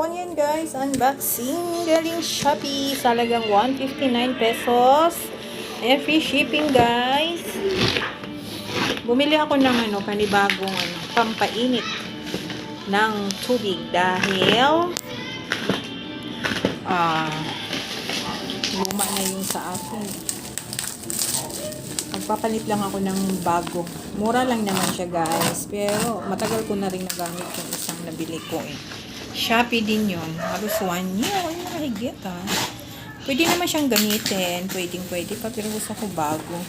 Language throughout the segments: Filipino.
Yan guys, unboxing galing Shopee. Salagang 159 pesos. And free shipping guys. Bumili ako ng ano, panibagong ano, pampainit ng tubig dahil ah luma na yung sa akin. Magpapalit lang ako ng bago. Mura lang naman siya guys. Pero matagal ko na rin nagamit yung isang nabili ko eh. Shopee din yun. Halos one year. Ay, mahigit ah. Pwede naman siyang gamitin. Pwedeng pwede pa. Pero gusto ko bago.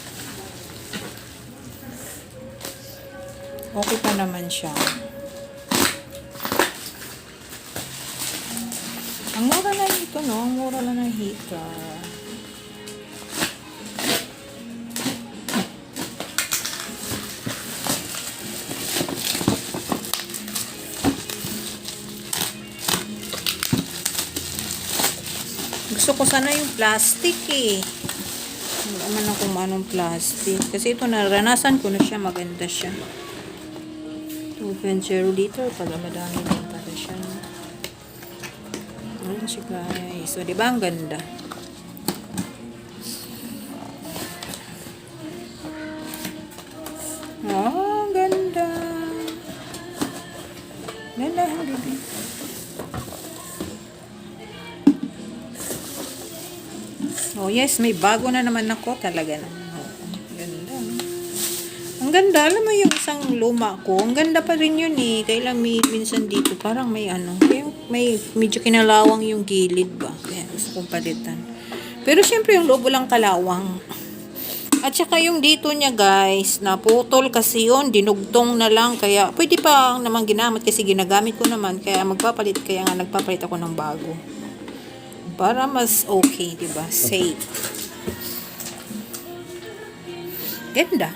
Okay pa naman siya. Ang mura na ito, no? Ang mura lang ng heater. Gusto ko sana yung plastic eh. Hindi naman ako manong plastic. Kasi ito naranasan ko na siya. Maganda siya. 2.0 liter pala. Madami din pala siya. Ayan siya guys. So, di ba ang ganda? Oh, ganda. Ganda, baby. Oh yes, may bago na naman ako talaga naman. Oh, ganda. Ang ganda, alam mo yung isang luma ko, ang ganda pa rin yun eh. Kailan may minsan dito, parang may ano, yung may medyo kinalawang yung gilid ba. Kaya gusto kong palitan. Pero syempre yung lobo lang kalawang. At saka yung dito niya guys, naputol kasi yun, dinugtong na lang. Kaya pwede pa naman ginamit kasi ginagamit ko naman. Kaya magpapalit, kaya nga nagpapalit ako ng bago. Para mas okay, di ba? Safe. Ganda.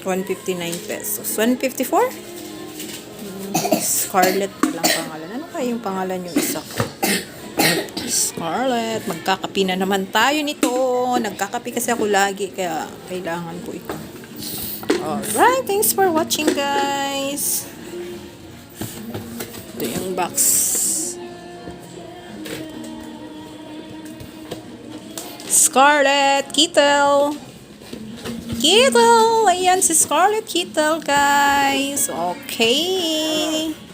159 pesos. 154? Hmm, Scarlett pa lang pangalan. Ano kaya yung pangalan yung isa ko? Scarlett. Magkakapi na naman tayo nito. Nagkakapi kasi ako lagi. Kaya kailangan ko ito. Alright. Thanks for watching guys. Ito yung box. Scarlett Kittle. Kittle! Ayan si Scarlett Kittle, guys. Okay.